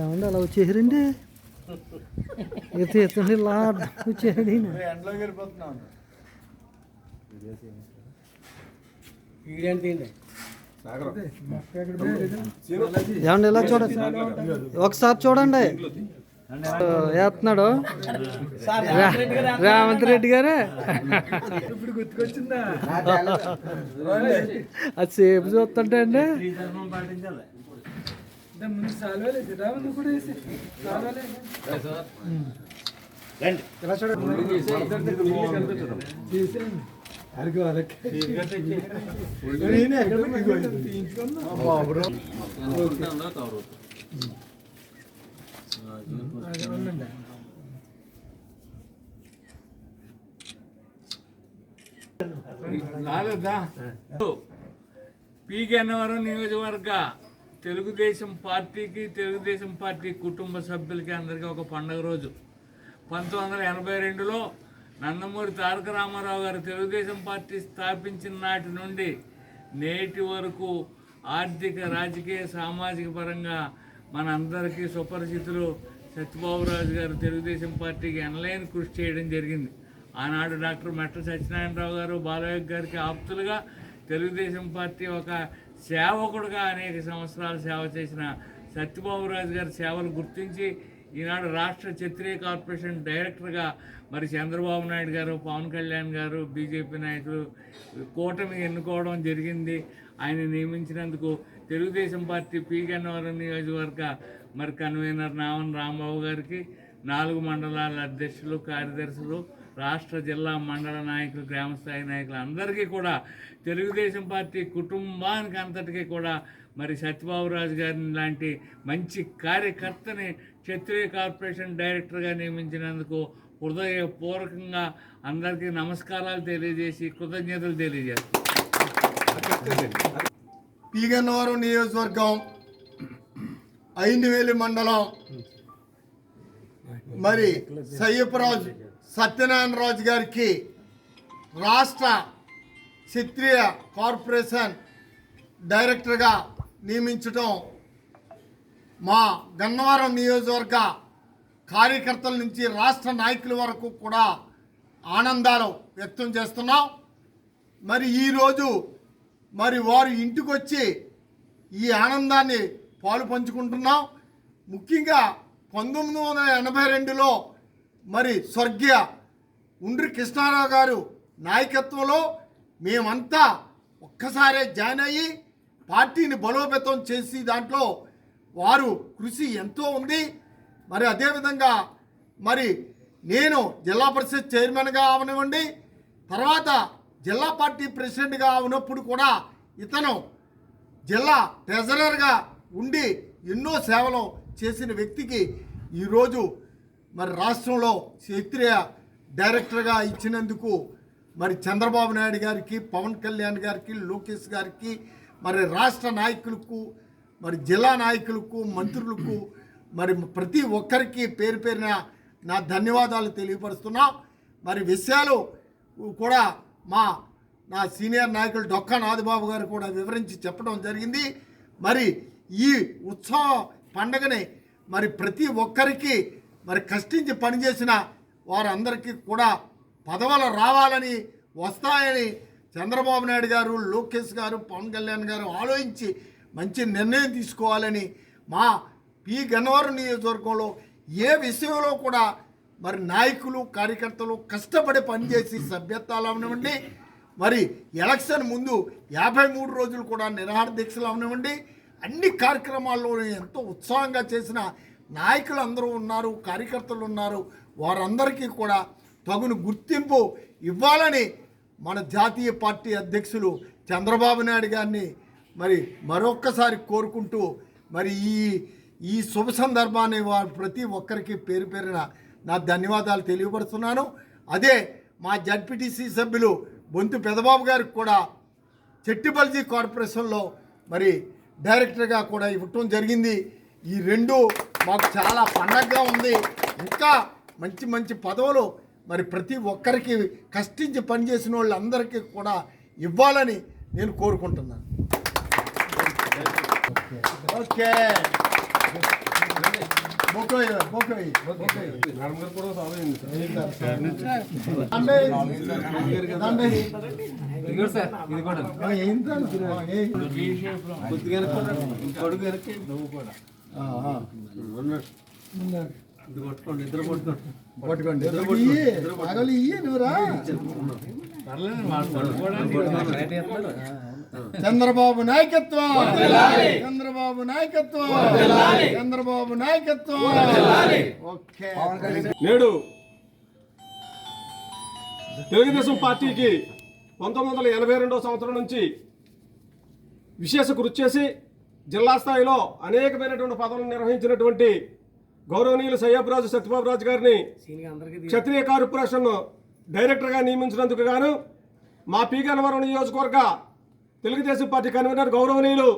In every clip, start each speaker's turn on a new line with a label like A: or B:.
A: ఏమండి అలా వచ్చేసారండి? ఎత్తు ఎత్తండి ఇలా వచ్చేసాడు.
B: ఎండలోకి
A: ఏమండి ఇలా చూడండి ఒకసారి చూడండి. వేస్తున్నాడు రేవంత్ రెడ్డి గారే?
B: ఇప్పుడు గుర్తుకొచ్చిందా
A: అది సేపు చూస్తుంటే అండి.
B: ముందు సాల్వలే తీసేయండి
C: రాలేదా పి గన్నవరం నియోజకవర్గ. తెలుగుదేశం పార్టీకి తెలుగుదేశం పార్టీ కుటుంబ సభ్యులకి అందరికీ ఒక పండగ రోజు. పంతొమ్మిది వందల ఎనభై రెండులో నందమూరి తారక రామారావు గారు తెలుగుదేశం పార్టీ స్థాపించిన నాటి నుండి నేటి వరకు ఆర్థిక రాజకీయ సామాజిక పరంగా మన అందరికీ సుపరిచితులు సత్యబాబురాజు గారు తెలుగుదేశం పార్టీకి ఎనలేని కృషి చేయడం జరిగింది. ఆనాడు డాక్టర్ మెట్ట సత్యనారాయణరావు గారు బాలయ్య గారికి ఆప్తులుగా తెలుగుదేశం పార్టీ ఒక సేవకుడుగా అనేక సంవత్సరాలు సేవ చేసిన సత్యబాబురాజు గారి సేవలు గుర్తించి ఈనాడు రాష్ట్ర క్షత్రియ కార్పొరేషన్ డైరెక్టర్గా మరి చంద్రబాబు నాయుడు గారు పవన్ కళ్యాణ్ గారు బీజేపీ నాయకులు కూటమి ఎన్నుకోవడం జరిగింది. ఆయన నియమించినందుకు తెలుగుదేశం పార్టీ పి నియోజకవర్గ మరి కన్వీనర్ నావన్ రాంబాబు గారికి నాలుగు మండలాల అధ్యక్షులు కార్యదర్శులు రాష్ట్ర జిల్లా మండల నాయకులు గ్రామస్థాయి నాయకులు అందరికీ కూడా తెలుగుదేశం పార్టీ కుటుంబానికి అంతటికీ కూడా మరి సత్యబాబురాజు గారిని లాంటి మంచి కార్యకర్తని క్షత్రియ కార్పొరేషన్ డైరెక్టర్గా నియమించినందుకు హృదయపూర్వకంగా అందరికీ నమస్కారాలు తెలియజేసి కృతజ్ఞతలు తెలియజేస్తాను
D: పీగన్నవరం నియోజకవర్గం ఐందివేలి మండలం. మరి సయ్యప్పరాజు సత్యనారాయణరాజు గారికి రాష్ట్ర క్షత్రియ కార్పొరేషన్ డైరెక్టర్గా నియమించడం మా గన్నవరం నియోజకవర్గ కార్యకర్తల నుంచి రాష్ట్ర నాయకుల వరకు కూడా ఆనందాలు వ్యక్తం చేస్తున్నాం. మరి ఈరోజు మరి వారు ఇంటికి వచ్చి ఈ ఆనందాన్ని పాలు పంచుకుంటున్నాం. ముఖ్యంగా పంతొమ్మిది వందల ఎనభై రెండులో మరి స్వర్గీయ ఉండ్రి కృష్ణారావు గారు నాయకత్వంలో మేమంతా ఒక్కసారే జాయిన్ అయ్యి పార్టీని బలోపేతం చేసి దాంట్లో వారు కృషి ఎంతో ఉంది. మరి అదేవిధంగా మరి నేను జిల్లా పరిషత్ చైర్మన్గా అవనివ్వండి. తర్వాత జిల్లా పార్టీ ప్రెసిడెంట్గా ఉన్నప్పుడు కూడా ఇతను జిల్లా ట్రెజరర్గా ఉండి ఎన్నో సేవలు చేసిన వ్యక్తికి ఈరోజు మరి రాష్ట్రంలో క్షత్రియ డైరెక్టర్గా ఇచ్చినందుకు మరి చంద్రబాబు నాయుడు గారికి పవన్ కళ్యాణ్ గారికి లోకేష్ గారికి మరి రాష్ట్ర నాయకులకు మరి జిల్లా నాయకులకు మంత్రులకు మరి ప్రతి ఒక్కరికి పేరు పేరున నా ధన్యవాదాలు తెలియపరుస్తున్నా. మరి విషయాలు కూడా మా నా సీనియర్ నాయకులు డొక్కా నాదిబాబు గారు కూడా వివరించి చెప్పడం జరిగింది. మరి ఈ ఉత్సవ పండగని మరి ప్రతి ఒక్కరికి మరి కష్టించి పనిచేసిన వారందరికీ కూడా పదవులు రావాలని వస్తాయని చంద్రబాబు నాయుడు గారు లోకేష్ గారు పవన్ కళ్యాణ్ గారు ఆలోచించి మంచి నిర్ణయం తీసుకోవాలని మా పి గన్నవరం నియోజకవర్గంలో ఏ విషయంలో కూడా మరి నాయకులు కార్యకర్తలు కష్టపడి పనిచేసి సభ్యత్వాలు అవనివ్వండి మరి ఎలక్షన్ ముందు యాభై మూడు రోజులు కూడా నిరాహార దీక్షలు అవనివ్వండి అన్ని కార్యక్రమాల్లో ఎంతో ఉత్సాహంగా చేసిన నాయకులు అందరూ ఉన్నారు కార్యకర్తలు ఉన్నారు. వారందరికీ కూడా తగును గుర్తింపు ఇవ్వాలని మన జాతీయ పార్టీ అధ్యక్షులు చంద్రబాబు నాయుడు గారిని మరి మరొక్కసారి కోరుకుంటూ మరి ఈ ఈ శుభ సందర్భాన్ని వారు ప్రతి ఒక్కరికి పేరు పేరున నా ధన్యవాదాలు తెలియపరుస్తున్నాను. అదే మా జడ్పీటీసీ సభ్యులు బొంతు పెదబాబు గారికి కూడా చెట్టిబల్జీ కార్పొరేషన్లో మరి డైరెక్టర్గా కూడా ఇవ్వటం జరిగింది. ఈ రెండు మాకు చాలా పండగగా ఉంది. ఇంకా మంచి మంచి పదవులు మరి ప్రతి ఒక్కరికి కష్టించి పనిచేసిన వాళ్ళందరికీ కూడా ఇవ్వాలని నేను కోరుకుంటున్నాను. ఓకే. బొకోయ్ బొకోయ్ దండే దండే
B: ఇదిగో సార్ ఇది కూడా
D: ఆ, ఏంటి ఆ, ఏ- ఆ, ఆ. పట్టుకోండి ఇద్దరు ఇయ్యి. చంద్రబాబు నాయకత్వం. చంద్రబాబు నాయకత్వం. చంద్రబాబు నాయకత్వం. ఓకే.
E: నేడు తెలుగుదేశం పార్టీకి పంతొమ్మిది వందల ఎనభై రెండో సంవత్సరం నుంచి విశేష కృషి చేసి జిల్లా స్థాయిలో అనేకమైనటువంటి పదవులను నిర్వహించినటువంటి గౌరవనీయులు సయ్యప్పరాజు సత్యబాబు రాజు గారిని క్షత్రియ కార్పొరేషన్ డైరెక్టర్గా నియమించినందుకు గాను మా పీ గన్నవరం నియోజకవర్గ తెలుగుదేశం పార్టీ కన్వీనర్ గౌరవనీయులు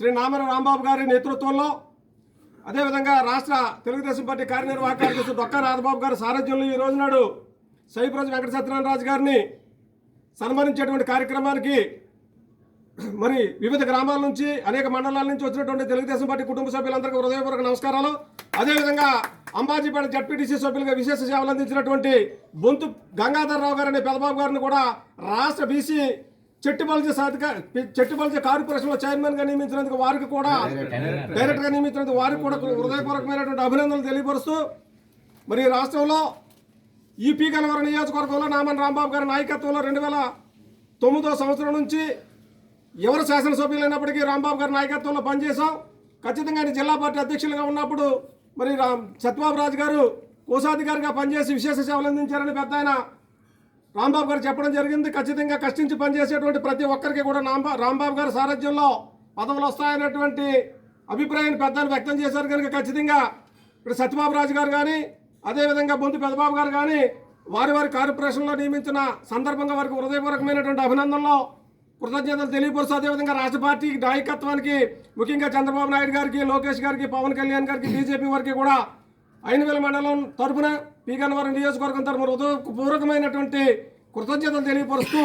E: శ్రీ నామర రాంబాబు గారి నేతృత్వంలో అదేవిధంగా రాష్ట్ర తెలుగుదేశం పార్టీ కార్యనిర్వాహక కార్యదర్శి డొక్కా రాజబాబు గారి సారథ్యంలో ఈ రోజు నాడు సైప్రజ వెంకట సత్యనారాయణ రాజు గారిని సన్మానించేటువంటి కార్యక్రమానికి మరి వివిధ గ్రామాల నుంచి అనేక మండలాల నుంచి వచ్చినటువంటి తెలుగుదేశం పార్టీ కుటుంబ సభ్యులందరికీ హృదయపూర్వక నమస్కారాలు. అదేవిధంగా అంబాజీపేట జడ్పీటీసీ సభ్యులుగా విశేష సేవలు అందించినటువంటి బొంతు గంగాధరరావు గారు అనే పెదబాబు గారిని కూడా రాష్ట్ర బీసీ చెట్టుబల్జీ సాధిక చెట్టుబల్జీ కార్పొరేషన్లో చైర్మన్గా నియమించినందుకు వారికి కూడా డైరెక్టర్గా నియమించినందుకు వారికి కూడా హృదయపూర్వకమైనటువంటి అభినందనలు తెలియపరుస్తూ మరి రాష్ట్రంలో ఈ పీ గన్నవరం నియోజకవర్గంలో నామన్ రాంబాబు గారి నాయకత్వంలో రెండు వేల తొమ్మిదో సంవత్సరం నుంచి ఎవరు శాసనసభ్యులైనప్పటికీ రాంబాబు గారి నాయకత్వంలో పనిచేశాం. ఖచ్చితంగా ఆయన జిల్లా పార్టీ అధ్యక్షులుగా ఉన్నప్పుడు మరి రామ్ సత్యబాబు రాజు గారు కోశాధికారిగా పనిచేసి విశేష సేవలు అందించారని పెద్ద ఆయన రాంబాబు గారు చెప్పడం జరిగింది. ఖచ్చితంగా కష్టించి పనిచేసేటువంటి ప్రతి ఒక్కరికి కూడా రాంబా రాంబాబు గారి సారథ్యంలో పదవులు వస్తాయనేటువంటి అభిప్రాయాన్ని పెద్దలు వ్యక్తం చేశారు కనుక ఖచ్చితంగా ఇప్పుడు సత్యబాబు రాజు గారు కానీ అదేవిధంగా బొంతు పెదబాబు గారు కానీ వారి వారి కార్పొరేషన్లో నియమించిన సందర్భంగా వారికి హృదయపూర్వకమైనటువంటి అభినందనలు కృతజ్ఞతలు తెలియపరుస్తూ అదేవిధంగా రాష్ట్ర పార్టీ నాయకత్వానికి ముఖ్యంగా చంద్రబాబు నాయుడు గారికి లోకేష్ గారికి పవన్ కళ్యాణ్ గారికి బీజేపీ వారికి కూడా ఐనవేల మండలం తరపున పీగన్నవరం నియోజకవర్గం తరపున హృదయపూర్వకమైనటువంటి కృతజ్ఞతలు తెలియపరుస్తూ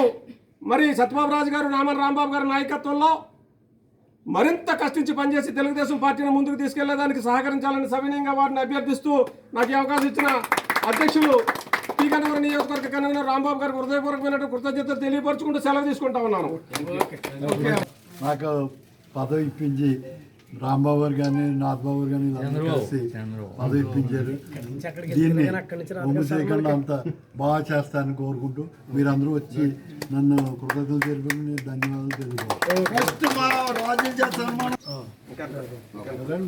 E: మరి సత్యబాబు రాజు గారు రామన్ రాంబాబు గారి నాయకత్వంలో మరింత కష్టించి పనిచేసి తెలుగుదేశం పార్టీని ముందుకు తీసుకెళ్ళేదానికి సహకరించాలని సవినయంగా వారిని అభ్యర్థిస్తూ నాకు అవకాశం ఇచ్చిన అధ్యక్షులు పీగన్నవరం నియోజకవర్గ కన్వీనర్ రాంబాబు గారికి హృదయపూర్వకమైనటువంటి కృతజ్ఞతలు తెలియపరచుకుంటూ సెలవు తీసుకుంటా ఉన్నాను.
F: నాకు పదవి ఇప్పించి రాంబాబు గారు కానీ నాథబాబు గారు కానీ కలిసి పదవి ఇప్పించారు. దీన్ని చేయకుండా అంత బాగా చేస్తానని కోరుకుంటూ మీరందరూ వచ్చి నన్ను కృతజ్ఞతలు తెలుపుకుని నేను ధన్యవాదాలు తెలుపుకోవాలి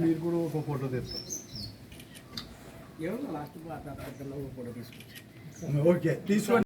F: మీరు కూడా ఒక ఫోటో తెస్తారు.
D: ఓకే తీసుకోండి.